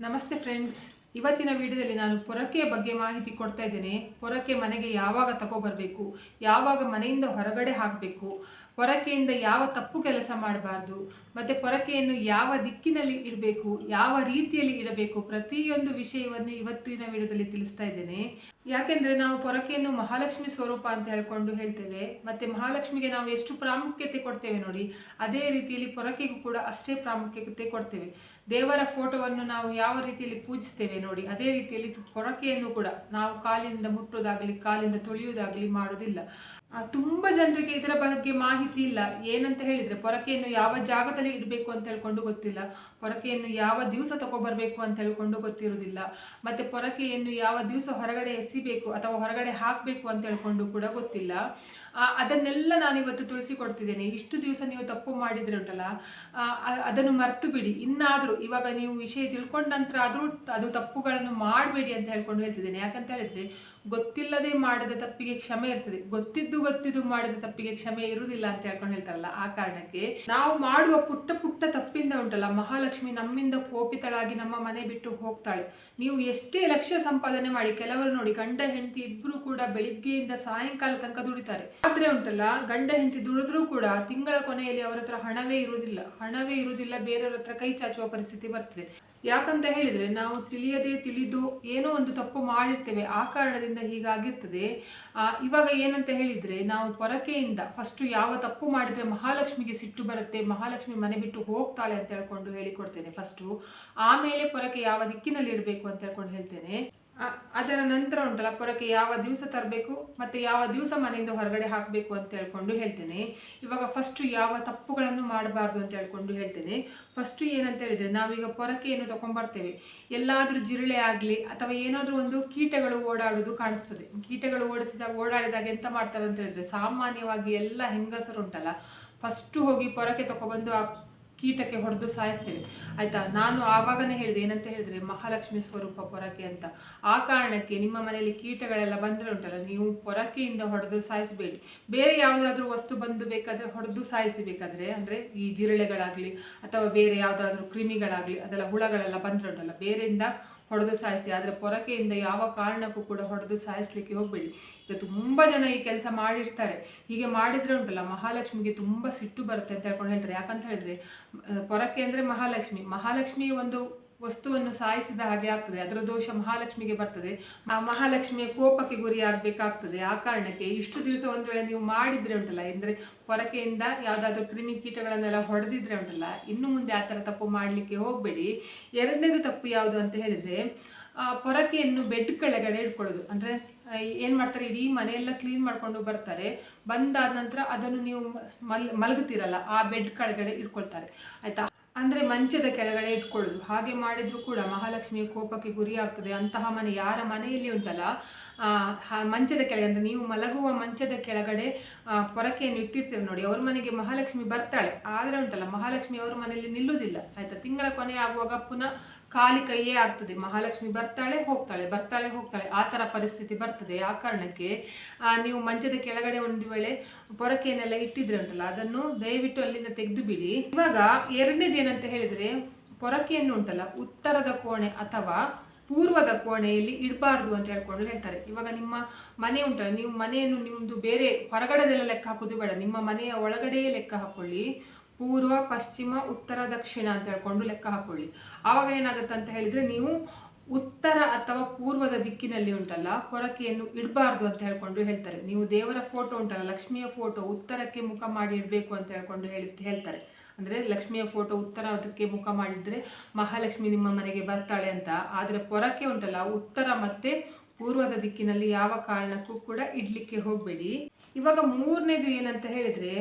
ನಮಸ್ತೆ ಫ್ರೆಂಡ್ಸ್. ಇವತ್ತಿನ ವಿಡಿಯೋದಲ್ಲಿ ನಾನು ಪೊರಕೆಯ ಬಗ್ಗೆ ಮಾಹಿತಿ ಕೊಡ್ತಾ ಇದ್ದೇನೆ. ಪೊರಕೆ ಮನೆಗೆ ಯಾವಾಗ ತಗೊಬರಬೇಕು ಯಾವಾಗ ಮನೆಯಿಂದ ಹೊರಗಡೆ ಹಾಕಬೇಕು? ಪೊರಕೆಯಿಂದ ಯಾವ ತಪ್ಪು ಕೆಲಸ ಮಾಡಬಾರ್ದು, ಮತ್ತು ಪೊರಕೆಯನ್ನು ಯಾವ ದಿಕ್ಕಿನಲ್ಲಿ ಇಡಬೇಕು, ಯಾವ ರೀತಿಯಲ್ಲಿ ಇಡಬೇಕು, ಪ್ರತಿಯೊಂದು ವಿಷಯವನ್ನು ಇವತ್ತಿನ ವಿಡಿಯೋದಲ್ಲಿ ತಿಳಿಸ್ತಾ ಇದ್ದೇನೆ. ಯಾಕೆಂದರೆ ನಾವು ಪೊರಕೆಯನ್ನು ಮಹಾಲಕ್ಷ್ಮಿ ಸ್ವರೂಪ ಅಂತ ಹೇಳ್ಕೊಂಡು ಹೇಳ್ತೇವೆ, ಮತ್ತು ಮಹಾಲಕ್ಷ್ಮಿಗೆ ನಾವು ಎಷ್ಟು ಪ್ರಾಮುಖ್ಯತೆ ಕೊಡ್ತೇವೆ ನೋಡಿ, ಅದೇ ರೀತಿಯಲ್ಲಿ ಪೊರಕೆಗೂ ಕೂಡ ಅಷ್ಟೇ ಪ್ರಾಮುಖ್ಯತೆ ಕೊಡ್ತೇವೆ. ದೇವರ ಫೋಟೋವನ್ನು ನಾವು ಯಾವ ರೀತಿಯಲ್ಲಿ ಪೂಜಿಸ್ತೇವೆ ನೋಡಿ, ಅದೇ ರೀತಿಯಲ್ಲಿ ಪೊರಕೆಯನ್ನು ಕೂಡ ನಾವು ಕಾಲಿನಿಂದ ಮುಟ್ಟುವುದಾಗಲಿ ಕಾಲಿಂದ ತೊಳೆಯುವುದಾಗಲಿ ಮಾಡೋದಿಲ್ಲ. ತುಂಬ ಜನರಿಗೆ ಇದರ ಬಗ್ಗೆ ಮಾಹಿತಿ ಇಲ್ಲ. ಏನಂತ ಹೇಳಿದರೆ ಪೊರಕೆಯನ್ನು ಯಾವ ಜಾಗದಲ್ಲಿ ಇಡಬೇಕು ಅಂತ ಹೇಳ್ಕೊಂಡು ಗೊತ್ತಿಲ್ಲ. ಪೊರಕೆಯನ್ನು ಯಾವ ದಿವಸ ತಗೊಬರಬೇಕು ಅಂತ ಹೇಳ್ಕೊಂಡು ಗೊತ್ತಿರೋದಿಲ್ಲ ಮತ್ತು ಪೊರಕೆಯನ್ನು ಯಾವ ದಿವಸ ಹೊರಗಡೆ ಎಸಿಬೇಕು ಅಥವಾ ಹೊರಗಡೆ ಹಾಕಬೇಕು ಅಂತ ಹೇಳ್ಕೊಂಡು ಕೂಡ ಗೊತ್ತಿಲ್ಲ. ಅದನ್ನೆಲ್ಲ ನಾನು ಇವತ್ತು ತಿಳಿಸಿಕೊಡ್ತಿದ್ದೇನೆ. ಇಷ್ಟು ದಿವಸ ನೀವು ತಪ್ಪು ಮಾಡಿದ್ರೆ ಉಂಟಲ್ಲ ಅದನ್ನು ಮರ್ತು ಬಿಡಿ ಇನ್ನಾದರೂ, ಇವಾಗ ನೀವು ವಿಷಯ ತಿಳ್ಕೊಂಡ ನಂತರ ಆದರೂ ಅದು ತಪ್ಪುಗಳನ್ನು ಮಾಡಬೇಡಿ ಅಂತ ಹೇಳ್ಕೊಂಡು ಹೇಳ್ತಿದ್ದೇನೆ. ಯಾಕಂತ ಹೇಳಿದ್ರೆ, ಗೊತ್ತಿಲ್ಲದೆ ಮಾಡಿದ ತಪ್ಪಿಗೆ ಕ್ಷಮೆ ಇರ್ತದೆ. ಗೊತ್ತಿದ್ದು ಗೊತ್ತಿದ್ದು ಮಾಡಿದ ತಪ್ಪಿಗೆ ಕ್ಷಮೆ ಇರುವುದಿಲ್ಲ ಅಂತ ಹೇಳ್ಕೊಂಡು ಹೇಳ್ತಾರಲ್ಲ, ಆ ಕಾರಣಕ್ಕೆ ನಾವು ಮಾಡುವ ಪುಟ್ಟ ಪುಟ್ಟ ತಪ್ಪಿಂದ ಉಂಟಲ್ಲ, ಮಹಾಲಕ್ಷ್ಮಿ ನಮ್ಮಿಂದ ಕೋಪಿತಳಾಗಿ ನಮ್ಮ ಮನೆ ಬಿಟ್ಟು ಹೋಗ್ತಾಳೆ. ನೀವು ಎಷ್ಟೇ ಲಕ್ಷ್ಯ ಸಂಪಾದನೆ ಮಾಡಿ, ಕೆಲವರು ನೋಡಿ ಗಂಡ, ಹೆಂಡತಿ ಇಬ್ರು ಕೂಡ ಬೆಳಿಗ್ಗೆಯಿಂದ ಸಾಯಂಕಾಲ ತನಕ ದುಡಿತಾರೆ. ಆದ್ರೆ ಉಂಟಲ್ಲ, ಗಂಡ ಹೆಂಡತಿ ದುಡಿದ್ರೂ ಕೂಡ ತಿಂಗಳ ಕೊನೆಯಲ್ಲಿ ಅವರ ಹತ್ರ ಹಣವೇ ಇರುವುದಿಲ್ಲ. ಹಣವೇ ಇರುವುದಿಲ್ಲ, ಬೇರೆಯವ್ರ ಹತ್ರ ಕೈ ಚಾಚುವ ಪರಿಸ್ಥಿತಿ ಬರ್ತದೆ. ಯಾಕಂತ ಹೇಳಿದ್ರೆ ನಾವು ತಿಳಿಯದೆ ತಿಳಿದು ಏನೋ ಒಂದು ತಪ್ಪು ಮಾಡಿರ್ತೇವೆ, ಆ ಕಾರಣದಿಂದ ಹೀಗಾಗಿರ್ತದೆ. ಇವಾಗ ಏನಂತ ಹೇಳಿದ್ರೆ ನಾವು ಪೊರಕೆಯಿಂದ ಫಸ್ಟ್ ಯಾವ ತಪ್ಪು ಮಾಡಿದ್ರೆ ಮಹಾಲಕ್ಷ್ಮಿಗೆ ಸಿಟ್ಟು ಬರುತ್ತೆ, ಮಹಾಲಕ್ಷ್ಮಿ ಮನೆ ಬಿಟ್ಟು ಹೋಗ್ತಾಳೆ ಅಂತ ಹೇಳ್ಕೊಂಡು ಹೇಳಿಕೊಡ್ತೇನೆ ಫಸ್ಟು ಆಮೇಲೆ ಪೊರಕೆ ಯಾವ ದಿಕ್ಕಿನಲ್ಲಿ ಇಡಬೇಕು ಅಂತ ಹೇಳ್ಕೊಂಡು ಹೇಳ್ತೇನೆ. ಅದರ ನಂತರ ಉಂಟಲ್ಲ, ಪೊರಕೆ ಯಾವ ದಿವಸ ತರಬೇಕು ಮತ್ತು ಯಾವ ದಿವಸ ಮನೆಯಿಂದ ಹೊರಗಡೆ ಹಾಕಬೇಕು ಅಂತ ಹೇಳ್ಕೊಂಡು ಹೇಳ್ತೇನೆ. ಇವಾಗ ಫಸ್ಟ್ ಯಾವ ತಪ್ಪುಗಳನ್ನು ಮಾಡಬಾರ್ದು ಅಂತ ಹೇಳ್ಕೊಂಡು ಹೇಳ್ತೇನೆ. ಫಸ್ಟ್ ಏನಂತ ಹೇಳಿದರೆ, ನಾವೀಗ ಪೊರಕೆಯನ್ನು ತೊಗೊಂಡ್ಬರ್ತೇವೆ. ಎಲ್ಲಾದರೂ ಜಿರಳೆ ಆಗಲಿ ಅಥವಾ ಏನಾದರೂ ಒಂದು ಕೀಟಗಳು ಓಡಾಡೋದು ಕಾಣಿಸ್ತದೆ. ಕೀಟಗಳು ಓಡಿಸಿದಾಗ, ಓಡಾಡಿದಾಗ ಎಂತ ಮಾಡ್ತಾರೆ ಅಂತ ಹೇಳಿದರೆ, ಸಾಮಾನ್ಯವಾಗಿ ಎಲ್ಲ ಹೆಂಗಸರು ಉಂಟಲ್ಲ ಫಸ್ಟು ಹೋಗಿ ಪೊರಕೆ ತೊಗೊಬಂದು ಆ ಕೀಟಕ್ಕೆ ಹೊಡೆದು ಸಾಯಿಸ್ತೇವೆ ಆಯ್ತಾ? ನಾನು ಆವಾಗನೇ ಹೇಳಿದೆ, ಏನಂತ ಹೇಳಿದ್ರೆ ಮಹಾಲಕ್ಷ್ಮಿ ಸ್ವರೂಪ ಪೊರಕೆ ಅಂತ. ಆ ಕಾರಣಕ್ಕೆ ನಿಮ್ಮ ಮನೆಯಲ್ಲಿ ಕೀಟಗಳೆಲ್ಲ ಬಂದರೆ ಉಂಟಲ್ಲ, ನೀವು ಪೊರಕೆಯಿಂದ ಹೊಡೆದು ಸಾಯಿಸಬೇಡಿ. ಬೇರೆ ಯಾವುದಾದ್ರೂ ವಸ್ತು ಬಂದು ಬೇಕಾದ್ರೆ ಹೊಡೆದು ಸಾಯಿಸಬೇಕಾದ್ರೆ, ಅಂದರೆ ಈ ಜಿರಳೆಗಳಾಗಲಿ, ಅಥವಾ ಬೇರೆ ಯಾವುದಾದ್ರೂ ಕ್ರಿಮಿಗಳಾಗಲಿ, ಅದೆಲ್ಲ ಹುಳಗಳೆಲ್ಲ ಬಂದ್ರೆ ಉಂಟಲ್ಲ, ಬೇರೆಯಿಂದ ಹೊಡೆದು ಸಾಯಿಸಿ, ಆದರೆ ಪೊರಕೆಯಿಂದ ಯಾವ ಕಾರಣಕ್ಕೂ ಕೂಡ ಹೊಡೆದು ಸಾಯಿಸ್ಲಿಕ್ಕೆ ಹೋಗಬೇಡಿ. ಈಗ ತುಂಬ ಜನ ಈ ಕೆಲಸ ಮಾಡಿರ್ತಾರೆ. ಹೀಗೆ ಮಾಡಿದ್ರೆ ಉಂಟಲ್ಲ, ಮಹಾಲಕ್ಷ್ಮಿಗೆ ತುಂಬ ಸಿಟ್ಟು ಬರುತ್ತೆ ಅಂತ ಹೇಳ್ಕೊಂಡು ಹೇಳ್ತಾರೆ. ಯಾಕಂತ ಹೇಳಿದ್ರೆ ಪೊರಕೆ ಅಂದರೆ ಮಹಾಲಕ್ಷ್ಮಿ. ಮಹಾಲಕ್ಷ್ಮಿ ಒಂದು ವಸ್ತುವನ್ನು ಸಾಯಿಸಿದ ಹಾಗೆ ಆಗ್ತದೆ. ಅದರ ದೋಷ ಮಹಾಲಕ್ಷ್ಮಿಗೆ ಬರ್ತದೆ. ಆ ಮಹಾಲಕ್ಷ್ಮಿಯ ಕೋಪಕ್ಕೆ ಗುರಿ ಆಗಬೇಕಾಗ್ತದೆ ಆ ಕಾರಣಕ್ಕೆ ಇಷ್ಟು ದಿವಸ ಒಂದು ವೇಳೆ ನೀವು ಮಾಡಿದ್ರೆ ಉಂಟಲ್ಲ, ಎಂದರೆ ಪೊರಕೆಯಿಂದ ಯಾವುದಾದ್ರೂ ಕ್ರಿಮಿ ಕೀಟಗಳನ್ನೆಲ್ಲ ಹೊಡೆದಿದ್ರೆ ಉಂಟಲ್ಲ, ಇನ್ನು ಮುಂದೆ ಆ ಥರ ತಪ್ಪು ಮಾಡಲಿಕ್ಕೆ ಹೋಗಬೇಡಿ. ಎರಡನೇದು ತಪ್ಪು ಯಾವುದು ಅಂತ ಹೇಳಿದರೆ ಪೊರಕೆಯನ್ನು ಬೆಡ್ ಕೆಳಗಡೆ ಇಟ್ಕೊಳ್ಳೋದು. ಅಂದರೆ ಏನು ಮಾಡ್ತಾರೆ? ಇಡೀ ಮನೆಯೆಲ್ಲ ಕ್ಲೀನ್ ಮಾಡಿಕೊಂಡು ಬರ್ತಾರೆ. ಬಂದಾದ ನಂತರ ಅದನ್ನು ನೀವು ಮಲ್, ಮಲಗುತ್ತೀರಲ್ಲ, ಆ ಬೆಡ್ ಕೆಳಗಡೆ ಇಟ್ಕೊಳ್ತಾರೆ. ಆಯಿತಾ? ಅಂದರೆ ಮಂಚದ ಕೆಳಗಡೆ ಇಟ್ಕೊಳ್ಳೋದು. ಹಾಗೆ ಮಾಡಿದರೂ ಕೂಡ ಮಹಾಲಕ್ಷ್ಮಿಯ ಕೋಪಕ್ಕೆ ಗುರಿಯಾಗ್ತದೆ. ಅಂತಹ ಮನೆ ಯಾರ ಮನೆಯಲ್ಲಿ ಉಂಟಲ್ಲ ಮಂಚದ ಕೆಳಗೆ ಅಂದರೆ ನೀವು ಮಲಗುವ ಮಂಚದ ಕೆಳಗಡೆ ಪೊರಕೆಯನ್ನು ಇಟ್ಟಿರ್ತೀರ ನೋಡಿ. ಅವ್ರ ಮನೆಗೆ ಮಹಾಲಕ್ಷ್ಮಿ ಬರ್ತಾಳೆ. ಆದರೆ ಉಂಟಲ್ಲ, ಮಹಾಲಕ್ಷ್ಮಿ ಅವ್ರ ಮನೆಯಲ್ಲಿ ನಿಲ್ಲುವುದಿಲ್ಲ. ಆಯಿತಾ? ತಿಂಗಳ ಕೊನೆ ಆಗುವಾಗ ಪುನಃ ಖಾಲಿ ಕೈಯೇ ಆಗ್ತದೆ. ಮಹಾಲಕ್ಷ್ಮಿ ಬರ್ತಾಳೆ, ಹೋಗ್ತಾಳೆ ಬರ್ತಾಳೆ, ಹೋಗ್ತಾಳೆ. ಆ ಥರ ಪರಿಸ್ಥಿತಿ ಬರ್ತದೆ. ಆ ಕಾರಣಕ್ಕೆ ನೀವು ಮಂಚದ ಕೆಳಗಡೆ ಒಂದು ವೇಳೆ ಪೊರಕೆಯನ್ನೆಲ್ಲ ಇಟ್ಟಿದ್ರೆ ಉಂಟಲ್ಲ ಅದನ್ನು ದಯವಿಟ್ಟು ಅಲ್ಲಿಂದ ತೆಗೆದು ಬಿಡಿ ಇವಾಗ ಎರಡನೇದು ಏನಂತ ಹೇಳಿದರೆ, ಪೊರಕೆಯನ್ನು ಉಂಟಲ್ಲ, ಉತ್ತರದ ಕೋಣೆ ಅಥವಾ ಪೂರ್ವದ ಕೋಣೆಯಲ್ಲಿ ಇಡಬಾರ್ದು ಅಂತ ಹೇಳ್ಕೊಂಡು ಹೇಳ್ತಾರೆ. ಇವಾಗ ನಿಮ್ಮ ಮನೆ ಉಂಟಲ್ಲ, ನೀವು ಮನೆಯನ್ನು ನಿಮ್ಮದು ಬೇರೆ ಹೊರಗಡೆದೆಲ್ಲ ಲೆಕ್ಕ ಹಾಕೋದು ಬೇಡ. ನಿಮ್ಮ ಮನೆಯ ಒಳಗಡೆಯೇ ಲೆಕ್ಕ ಹಾಕೊಳ್ಳಿ. ಪೂರ್ವ, ಪಶ್ಚಿಮ, ಉತ್ತರ, ದಕ್ಷಿಣ ಅಂತ ಹೇಳ್ಕೊಂಡು ಲೆಕ್ಕ ಹಾಕೊಳ್ಳಿ. ಆವಾಗ ಏನಾಗುತ್ತೆ ಅಂತ ಹೇಳಿದ್ರೆ ನೀವು ಉತ್ತರ ಅಥವಾ ಪೂರ್ವದ ದಿಕ್ಕಿನಲ್ಲಿ ಉಂಟಲ್ಲ, ಹೊರಕೆಯನ್ನು ಇಡಬಾರ್ದು ಅಂತ ಹೇಳ್ಕೊಂಡು ಹೇಳ್ತಾರೆ. ನೀವು ದೇವರ ಫೋಟೋ ಉಂಟಲ್ಲ, ಲಕ್ಷ್ಮಿಯ ಫೋಟೋ ಉತ್ತರಕ್ಕೆ ಮುಖ ಮಾಡಿ ಇಡಬೇಕು ಅಂತ ಹೇಳ್ಕೊಂಡು ಹೇಳಿ, ಹೇಳ್ತಾರೆ. ಅಂದರೆ ಲಕ್ಷ್ಮಿಯ ಫೋಟೋ ಉತ್ತರ ಅದಕ್ಕೆ ಮುಖ ಮಾಡಿದರೆ ಮಹಾಲಕ್ಷ್ಮಿ ನಿಮ್ಮ ಮನೆಗೆ ಬರ್ತಾಳೆ ಅಂತ. ಆದರೆ ಪೊರಕೆ ಉಂಟಲ್ಲ, ಉತ್ತರ ಮತ್ತೆ ಪೂರ್ವದ ದಿಕ್ಕಿನಲ್ಲಿ ಯಾವ ಕಾರಣಕ್ಕೂ ಕೂಡ ಇಡ್ಲಿಕ್ಕೆ ಹೋಗಬೇಡಿ. ಇವಾಗ ಮೂರನೇದು ಏನಂತ ಹೇಳಿದ್ರೆ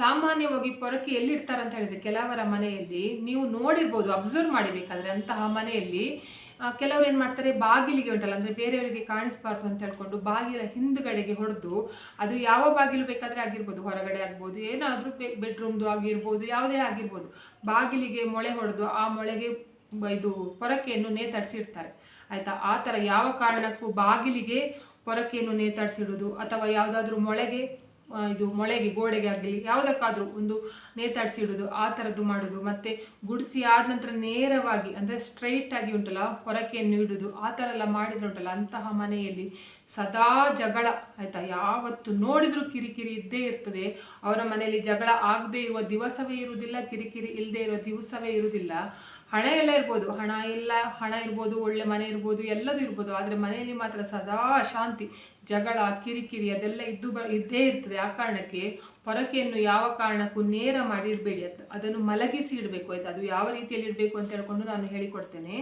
ಸಾಮಾನ್ಯವಾಗಿ ಪೊರಕೆ ಎಲ್ಲಿ ಇಡ್ತಾರೆ ಅಂತ ಹೇಳಿದ್ರೆ ಕೆಲವರ ಮನೆಯಲ್ಲಿ ನೀವು ನೋಡಿರ್ಬೋದು ಅಬ್ಸರ್ವ್ ಮಾಡಿಬೇಕಾದ್ರೆ ಅಂತಹ ಮನೆಯಲ್ಲಿ ಕೆಲವರು ಏನು ಮಾಡ್ತಾರೆ, ಬಾಗಿಲಿಗೆ ಉಂಟಲ್ಲ, ಅಂದರೆ ಬೇರೆಯವರಿಗೆ ಕಾಣಿಸ್ಬಾರ್ದು ಅಂತ ಹೇಳ್ಕೊಂಡು ಬಾಗಿಲ ಹಿಂದುಗಡೆಗೆ ಹೊಡೆದು ಅದು ಯಾವ ಬಾಗಿಲು ಬೇಕಾದರೆ ಆಗಿರ್ಬೋದು, ಹೊರಗಡೆ ಆಗ್ಬೋದು, ಏನಾದರೂ ಬೆಡ್ರೂಮ್ದು ಆಗಿರ್ಬೋದು, ಯಾವುದೇ ಆಗಿರ್ಬೋದು, ಬಾಗಿಲಿಗೆ ಮೊಳೆ ಹೊಡೆದು ಆ ಮೊಳೆಗೆ ಇದು ಪೊರಕೆಯನ್ನು ನೇತಾಡಿಸಿರ್ತಾರೆ. ಆಯಿತಾ? ಆ ಥರ ಯಾವ ಕಾರಣಕ್ಕೂ ಬಾಗಿಲಿಗೆ ಪೊರಕೆಯನ್ನು ನೇತಾಡಿಸಿಡೋದು ಅಥವಾ ಯಾವುದಾದ್ರೂ ಮೊಳೆಗೆ ಇದು ಮೊಳೆಗೆ, ಗೋಡೆಗೆ ಆಗಲಿ, ಯಾವುದಕ್ಕಾದರೂ ಒಂದು ನೇತಾಡಿಸಿ ಇಡೋದು, ಆ ಥರದ್ದು ಮಾಡೋದು, ಮತ್ತು ಗುಡಿಸಿ ಆದ ನಂತರ ನೇರವಾಗಿ, ಅಂದರೆ ಸ್ಟ್ರೈಟ್ ಆಗಿ ಉಂಟಲ್ಲ, ಹೊರಕೆಯನ್ನು ಇಡೋದು, ಆ ಥರ ಎಲ್ಲ ಮಾಡಿದ್ರೆ ಉಂಟಲ್ಲ, ಅಂತಹ ಮನೆಯಲ್ಲಿ ಸದಾ ಜಗಳ, ಆಯಿತಾ? ಯಾವತ್ತು ನೋಡಿದರೂ ಕಿರಿಕಿರಿ ಇದ್ದೇ ಇರ್ತದೆ. ಅವರ ಮನೆಯಲ್ಲಿ ಜಗಳ ಆಗದೇ ಇರುವ ದಿವಸವೇ ಇರುವುದಿಲ್ಲ, ಕಿರಿಕಿರಿ ಇಲ್ಲದೇ ಇರುವ ದಿವಸವೇ ಇರುವುದಿಲ್ಲ. ಹಣ ಎಲ್ಲ ಇರ್ಬೋದು. ಹಣ ಇಲ್ಲ, ಹಣ ಇರ್ಬೋದು, ಒಳ್ಳೆ ಮನೆ ಇರ್ಬೋದು, ಎಲ್ಲದೂ ಇರ್ಬೋದು. ಆದರೆ ಮನೆಯಲ್ಲಿ ಮಾತ್ರ ಸದಾ ಶಾಂತಿ, ಜಗಳ, ಕಿರಿಕಿರಿ ಅದೆಲ್ಲ ಇದ್ದು ಬ, ಇದ್ದೇ ಇರ್ತದೆ. ಆ ಕಾರಣಕ್ಕೆ ಪೊರಕೆಯನ್ನು ಯಾವ ಕಾರಣಕ್ಕೂ ನೇರ ಮಾಡಿ ಇಡಬೇಡಿ ಅದು, ಅದನ್ನು ಮಲಗಿಸಿ ಇಡಬೇಕು. ಆಯ್ತು? ಅದು ಯಾವ ರೀತಿಯಲ್ಲಿ ಇಡಬೇಕು ಅಂತ ಹೇಳ್ಕೊಂಡು ನಾನು ಹೇಳಿಕೊಡ್ತೇನೆ.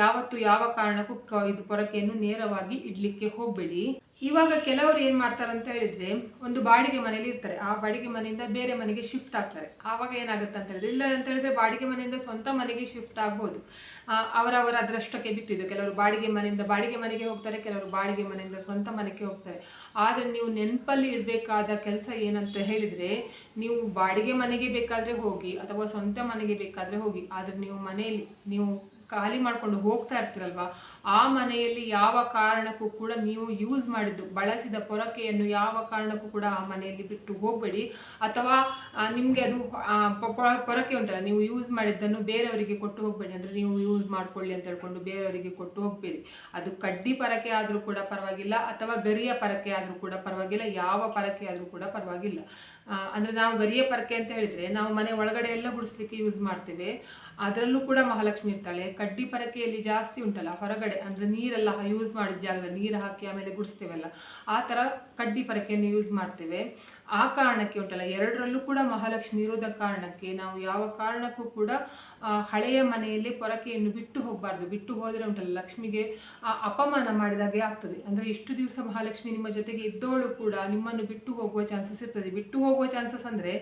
ಯಾವತ್ತು ಯಾವ ಕಾರಣಕ್ಕೂ ಇದು ಪೊರಕೆಯನ್ನು ನೇರವಾಗಿ ಇಡ್ಲಿಕ್ಕೆ ಹೋಗಬೇಡಿ. ಇವಾಗ ಕೆಲವರು ಏನು ಮಾಡ್ತಾರೆ ಅಂತ ಹೇಳಿದ್ರೆ, ಒಂದು ಬಾಡಿಗೆ ಮನೆಯಲ್ಲಿ ಇರ್ತಾರೆ. ಆ ಬಾಡಿಗೆ ಮನೆಯಿಂದ ಬೇರೆ ಮನೆಗೆ ಶಿಫ್ಟ್ ಆಗ್ತಾರೆ. ಆವಾಗ ಏನಾಗುತ್ತೆ ಅಂತ ಹೇಳಿದ್ರೆ ಇಲ್ಲ ಅಂತ ಹೇಳಿದ್ರೆ ಬಾಡಿಗೆ ಮನೆಯಿಂದ ಸ್ವಂತ ಮನೆಗೆ ಶಿಫ್ಟ್ ಆಗ್ಬೋದು. ಅವರವರ ಅದೃಷ್ಟಕ್ಕೆ ಬಿಟ್ಟಿದ್ದು. ಕೆಲವರು ಬಾಡಿಗೆ ಮನೆಯಿಂದ ಬಾಡಿಗೆ ಮನೆಗೆ ಹೋಗ್ತಾರೆ, ಕೆಲವರು ಬಾಡಿಗೆ ಮನೆಯಿಂದ ಸ್ವಂತ ಮನೆಗೆ ಹೋಗ್ತಾರೆ. ಆದರೆ ನೀವು ನೆನಪಲ್ಲಿ ಇಡಬೇಕಾದ ಕೆಲಸ ಏನಂತ ಹೇಳಿದರೆ, ನೀವು ಬಾಡಿಗೆ ಮನೆಗೆ ಬೇಕಾದರೆ ಹೋಗಿ ಅಥವಾ ಸ್ವಂತ ಮನೆಗೆ ಬೇಕಾದರೆ ಹೋಗಿ, ಆದರೆ ನೀವು ಮನೆಯಲ್ಲಿ, ನೀವು ಖಾಲಿ ಮಾಡ್ಕೊಂಡು ಹೋಗ್ತಾ ಇರ್ತೀರಲ್ವಾ? ಆ ಮನೆಯಲ್ಲಿ ಯಾವ ಕಾರಣಕ್ಕೂ ಕೂಡ ನೀವು ಯೂಸ್ ಮಾಡಿದ್ದು, ಬಳಸಿದ ಪೊರಕೆಯನ್ನು ಯಾವ ಕಾರಣಕ್ಕೂ ಕೂಡ ಆ ಮನೆಯಲ್ಲಿ ಬಿಟ್ಟು ಹೋಗಬೇಡಿ. ಅಥವಾ ನಿಮಗೆ ಅದು ಪೊರಕೆ ಉಂಟಲ್ಲ, ನೀವು ಯೂಸ್ ಮಾಡಿದ್ದನ್ನು ಬೇರೆಯವರಿಗೆ ಕೊಟ್ಟು ಹೋಗಬೇಡಿ. ಅಂದರೆ ನೀವು ಯೂಸ್ ಮಾಡ್ಕೊಳ್ಳಿ ಅಂತ ಹೇಳ್ಕೊಂಡು ಬೇರೆಯವರಿಗೆ ಕೊಟ್ಟು ಹೋಗಬೇಡಿ. ಅದು ಕಡ್ಡಿ ಪರಕೆ ಆದರೂ ಕೂಡ ಪರವಾಗಿಲ್ಲ, ಅಥವಾ ಗರಿಯ ಪರಕೆ ಆದರೂ ಕೂಡ ಪರವಾಗಿಲ್ಲ, ಯಾವ ಪರಕೆ ಆದರೂ ಕೂಡ ಪರವಾಗಿಲ್ಲ. ಅಂದ್ರೆ ನಾವು ಗರಿಯ ಪರಕೆ ಅಂತ ಹೇಳಿದ್ರೆ ನಾವು ಮನೆ ಒಳಗಡೆ ಎಲ್ಲ ಗುಡಿಸ್ಲಿಕ್ಕೆ ಯೂಸ್ ಮಾಡ್ತೇವೆ. ಅದರಲ್ಲೂ ಕೂಡ ಮಹಾಲಕ್ಷ್ಮಿ ಇರ್ತಾಳೆ. ಕಡ್ಡಿ ಪರಕೆಯಲ್ಲಿ ಜಾಸ್ತಿ ಉಂಟಲ್ಲ, ಹೊರಗಡೆ ಅಂದ್ರೆ ನೀರೆಲ್ಲ ಯೂಸ್ ಮಾಡಿದ ಜಾಗದಲ್ಲಿ ನೀರು ಹಾಕಿ ಆಮೇಲೆ ಗುಡಿಸ್ತೇವಲ್ಲ. ಆ ಥರ ಕಡ್ಡಿ ಪರಕೆಯನ್ನು ಯೂಸ್ ಮಾಡ್ತೇವೆ. ಆ ಕಾರಣಕ್ಕೆ ಉಂಟಲ್ಲ, ಎರಡರಲ್ಲೂ ಕೂಡ ಮಹಾಲಕ್ಷ್ಮಿ ಇರೋದ ಕಾರಣಕ್ಕೆ ನಾವು ಯಾವ ಕಾರಣಕ್ಕೂ ಕೂಡ ಹಳೆಯ ಮನೆಯಲ್ಲಿ ಪೊರಕೆಯನ್ನು ಬಿಟ್ಟು ಹೋಗಬಾರ್ದು. ಬಿಟ್ಟು ಹೋದರೆ ಉಂಟಲ್ಲ, ಲಕ್ಷ್ಮಿಗೆ ಆ ಅಪಮಾನ ಮಾಡಿದಾಗೆ ಆಗ್ತದೆ. ಅಂದರೆ ಇಷ್ಟು ದಿವಸ ಮಹಾಲಕ್ಷ್ಮಿ ನಿಮ್ಮ ಜೊತೆಗೆ ಇದ್ದವಳು ಕೂಡ ನಿಮ್ಮನ್ನು ಬಿಟ್ಟು ಹೋಗುವ ಚಾನ್ಸಸ್ ಇರ್ತದೆ. ಬಿಟ್ಟು ಹೋಗುವ ಚಾನ್ಸಸ್ ಅಂದರೆ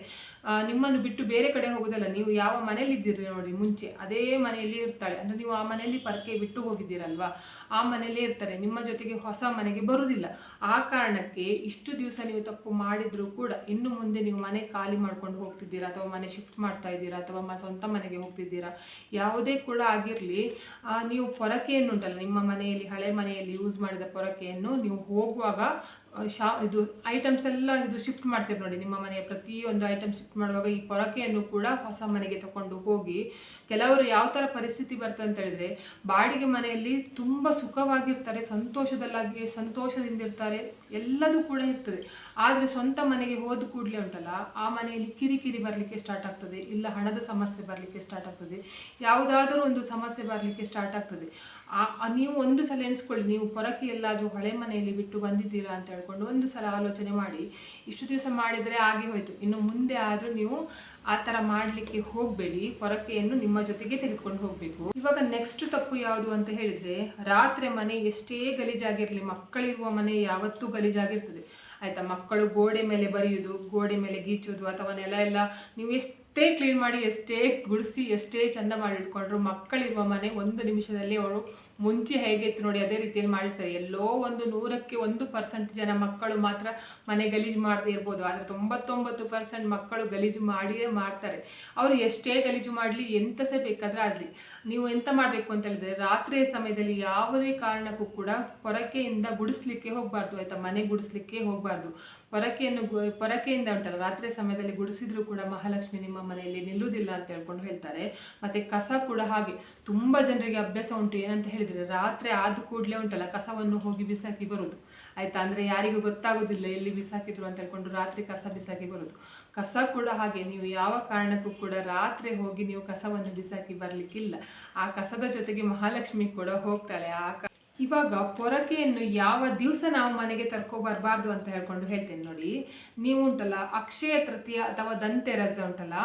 ನಿಮ್ಮನ್ನು ಬಿಟ್ಟು ಬೇರೆ ಕಡೆ ಹೋಗೋದಲ್ಲ. ನೀವು ಯಾವ ಮನೆಯಲ್ಲಿ ಇದ್ದೀರಿ ನೋಡಿ, ಮುಂಚೆ ಅದೇ ಮನೆಯಲ್ಲಿ ಇರ್ತಾಳೆ. ಅಂದರೆ ನೀವು ಆ ಮನೆಯಲ್ಲಿ ಪರಕೆ ಬಿಟ್ಟು ಹೋಗಿದ್ದೀರಲ್ವಾ? ಆ ಮನೆಯಲ್ಲೇ ಇರ್ತಾರೆ. ನಿಮ್ಮ ಜೊತೆಗೆ ಹೊಸ ಮನೆಗೆ ಬರುವುದಿಲ್ಲ ಆ ಕಾರಣಕ್ಕೆ ಇಷ್ಟು ದಿವಸ ನೀವು ತಪ್ಪು ಮಾಡಿದರೂ ಕೂಡ ಇನ್ನು ಮುಂದೆ ನೀವು ಮನೆ ಖಾಲಿ ಮಾಡ್ಕೊಂಡು ಹೋಗ್ತಿದ್ದೀರಾ ಅಥವಾ ಮನೆ ಶಿಫ್ಟ್ ಮಾಡ್ತಾ ಇದ್ದೀರಾ ಅಥವಾ ಸ್ವಂತ ಮನೆಗೆ ಹೋಗ್ತಿದ್ದೀರಾ, ಯಾವುದೇ ಕೂಡ ಆಗಿರಲಿ ನೀವು ಪೊರಕೆಯನ್ನುಂಟಲ್ಲ, ನಿಮ್ಮ ಮನೆಯಲ್ಲಿ, ಹಳೆ ಮನೆಯಲ್ಲಿ ಯೂಸ್ ಮಾಡಿದ ಪೊರಕೆಯನ್ನು ನೀವು ಹೋಗುವಾಗ ಶಾ, ಇದು ಐಟಮ್ಸ್ ಎಲ್ಲ ಇದು ಶಿಫ್ಟ್ ಮಾಡ್ತೀರಿ ನೋಡಿ. ನಿಮ್ಮ ಮನೆಯ ಪ್ರತಿಯೊಂದು ಐಟಮ್ ಶಿಫ್ಟ್ ಮಾಡುವಾಗ ಈ ಪೊರಕೆಯನ್ನು ಕೂಡ ಹೊಸ ಮನೆಗೆ ತಗೊಂಡು ಹೋಗಿ, ಕೆಲವರು ಯಾವ ಥರ ಪರಿಸ್ಥಿತಿ ಬರ್ತದೆ ಅಂತ ಹೇಳಿದ್ರೆ, ಬಾಡಿಗೆ ಮನೆಯಲ್ಲಿ ತುಂಬ ಸುಖವಾಗಿರ್ತಾರೆ, ಸಂತೋಷದಲ್ಲಾಗಿ, ಸಂತೋಷದಿಂದ ಇರ್ತಾರೆ, ಎಲ್ಲದೂ ಕೂಡ ಇರ್ತದೆ. ಆದರೆ ಸ್ವಂತ ಮನೆಗೆ ಹೋದ ಕೂಡಲೇ ಉಂಟಲ್ಲ, ಆ ಮನೆಯಲ್ಲಿ ಕಿರಿಕಿರಿ ಬರಲಿಕ್ಕೆ ಸ್ಟಾರ್ಟ್ ಆಗ್ತದೆ, ಇಲ್ಲ ಹಣದ ಸಮಸ್ಯೆ ಬರಲಿಕ್ಕೆ ಸ್ಟಾರ್ಟ್ ಆಗ್ತದೆ, ಯಾವುದಾದರೂ ಒಂದು ಸಮಸ್ಯೆ ಬರಲಿಕ್ಕೆ ಸ್ಟಾರ್ಟ್ ಆಗ್ತದೆ. ನೀವು ಒಂದು ಸಲ ಎಣಿಸ್ಕೊಳ್ಳಿ, ನೀವು ಹೊರಕ್ಕೆ ಎಲ್ಲಾದರೂ ಹಳೆ ಮನೆಯಲ್ಲಿ ಬಿಟ್ಟು ಬಂದಿದ್ದೀರಾ ಅಂತ ಹೇಳ್ಕೊಂಡು ಒಂದು ಸಲ ಆಲೋಚನೆ ಮಾಡಿ. ಇಷ್ಟು ದಿವಸ ಮಾಡಿದರೆ ಆಗಿ ಹೋಯ್ತು. ಇನ್ನು ಮುಂದೆ ಆದರೂ ನೀವು ಆ ಥರ ಮಾಡಲಿಕ್ಕೆ ಹೋಗಬೇಡಿ. ಹೊರಕೆಯನ್ನು ನಿಮ್ಮ ಜೊತೆಗೆ ತೆಗೆದುಕೊಂಡು ಹೋಗಬೇಕು. ಇವಾಗ ನೆಕ್ಸ್ಟ್ ತಪ್ಪು ಯಾವುದು ಅಂತ ಹೇಳಿದರೆ, ರಾತ್ರಿ ಮನೆ ಎಷ್ಟೇ ಗಲೀಜಾಗಿರಲಿ, ಮಕ್ಕಳಿರುವ ಮನೆ ಯಾವತ್ತೂ ಗಲೀಜಾಗಿರ್ತದೆ. ಆಯಿತಾ? ಮಕ್ಕಳು ಗೋಡೆ ಮೇಲೆ ಬರೆಯೋದು, ಗೋಡೆ ಮೇಲೆ ಗೀಚೋದು, ಅಥವಾ ನೆಲ ಎಲ್ಲ, ನೀವು ಎಷ್ಟೇ ಕ್ಲೀನ್ ಮಾಡಿ, ಎಷ್ಟೇ ಗುಡಿಸಿ, ಎಷ್ಟೇ ಚಂದ ಮಾಡಿ ಇಟ್ಕೊಂಡ್ರು ಮಕ್ಕಳಿರುವ ಮನೆ ಒಂದು ನಿಮಿಷದಲ್ಲಿ ಅವರು ಮುಂಚೆ ಹೇಗಿತ್ತು ನೋಡಿ ಅದೇ ರೀತಿಯಲ್ಲಿ ಮಾಡಿರ್ತಾರೆ. ಎಲ್ಲೋ ಒಂದು ನೂರಕ್ಕೆ ಒಂದು ಪರ್ಸೆಂಟ್ ಜನ ಮಕ್ಕಳು ಮಾತ್ರ ಮನೆ ಗಲೀಜು ಮಾಡದೇ ಇರ್ಬೋದು. ಆದರೆ ತೊಂಬತ್ತೊಂಬತ್ತು ಪರ್ಸೆಂಟ್ ಮಕ್ಕಳು ಗಲೀಜು ಮಾಡಿಯೇ ಮಾಡ್ತಾರೆ. ಅವರು ಎಷ್ಟೇ ಗಲೀಜು ಮಾಡಲಿ ಎಂತ ಸಹ ಬೇಕಾದರೆ ಆಗಲಿ. ನೀವು ಎಂತ ಮಾಡಬೇಕು ಅಂತ ಹೇಳಿದ್ರೆ, ರಾತ್ರಿಯ ಸಮಯದಲ್ಲಿ ಯಾವುದೇ ಕಾರಣಕ್ಕೂ ಕೂಡ ಹೊರಕೆಯಿಂದ ಗುಡಿಸ್ಲಿಕ್ಕೆ ಹೋಗಬಾರ್ದು, ಆಯಿತಾ? ಮನೆ ಗುಡಿಸ್ಲಿಕ್ಕೆ ಹೋಗಬಾರ್ದು. ಪೊರಕೆಯನ್ನು ಪೊರಕೆಯಿಂದ ಉಂಟಲ್ಲ ರಾತ್ರಿ ಸಮಯದಲ್ಲಿ ಗುಡಿಸಿದ್ರು ಕೂಡ ಮಹಾಲಕ್ಷ್ಮಿ ನಿಮ್ಮ ಮನೆಯಲ್ಲಿ ನಿಲ್ಲುವುದಿಲ್ಲ ಅಂತ ಹೇಳ್ಕೊಂಡು ಹೇಳ್ತಾರೆ. ಮತ್ತೆ ಕಸ ಕೂಡ ಹಾಗೆ, ತುಂಬ ಜನರಿಗೆ ಅಭ್ಯಾಸ ಉಂಟು. ಏನಂತ ಹೇಳಿದರೆ, ರಾತ್ರಿ ಆದ ಕೂಡಲೇ ಉಂಟಲ್ಲ, ಕಸವನ್ನು ಹೋಗಿ ಬಿಸಾಕಿ ಬರೋದು ಆಯ್ತಾ? ಅಂದರೆ ಯಾರಿಗೂ ಗೊತ್ತಾಗೋದಿಲ್ಲ ಎಲ್ಲಿ ಬಿಸಾಕಿದ್ರು ಅಂತ ಹೇಳ್ಕೊಂಡು ರಾತ್ರಿ ಕಸ ಬಿಸಾಕಿ ಬರೋದು ಕಸ ಕೂಡ ಹಾಗೆ, ನೀವು ಯಾವ ಕಾರಣಕ್ಕೂ ಕೂಡ ರಾತ್ರಿ ಹೋಗಿ ನೀವು ಕಸವನ್ನು ಬಿಸಾಕಿ ಬರಲಿಕ್ಕಿಲ್ಲ. ಆ ಕಸದ ಜೊತೆಗೆ ಮಹಾಲಕ್ಷ್ಮಿ ಕೂಡ ಹೋಗ್ತಾಳೆ. ಆ ಇವಾಗ ಪೊರಕೆಯನ್ನು ಯಾವ ದಿವಸ ನಾವು ಮನೆಗೆ ತರ್ಕೊ ಬರಬಾರ್ದು ಅಂತ ಹೇಳ್ಕೊಂಡು ಹೇಳ್ತೇನೆ ನೋಡಿ. ನೀವು ಉಂಟಲ್ಲ, ಅಕ್ಷಯ ತೃತೀಯ ಅಥವಾ ದಂತೆರಸ ಉಂಟಲ್ಲ,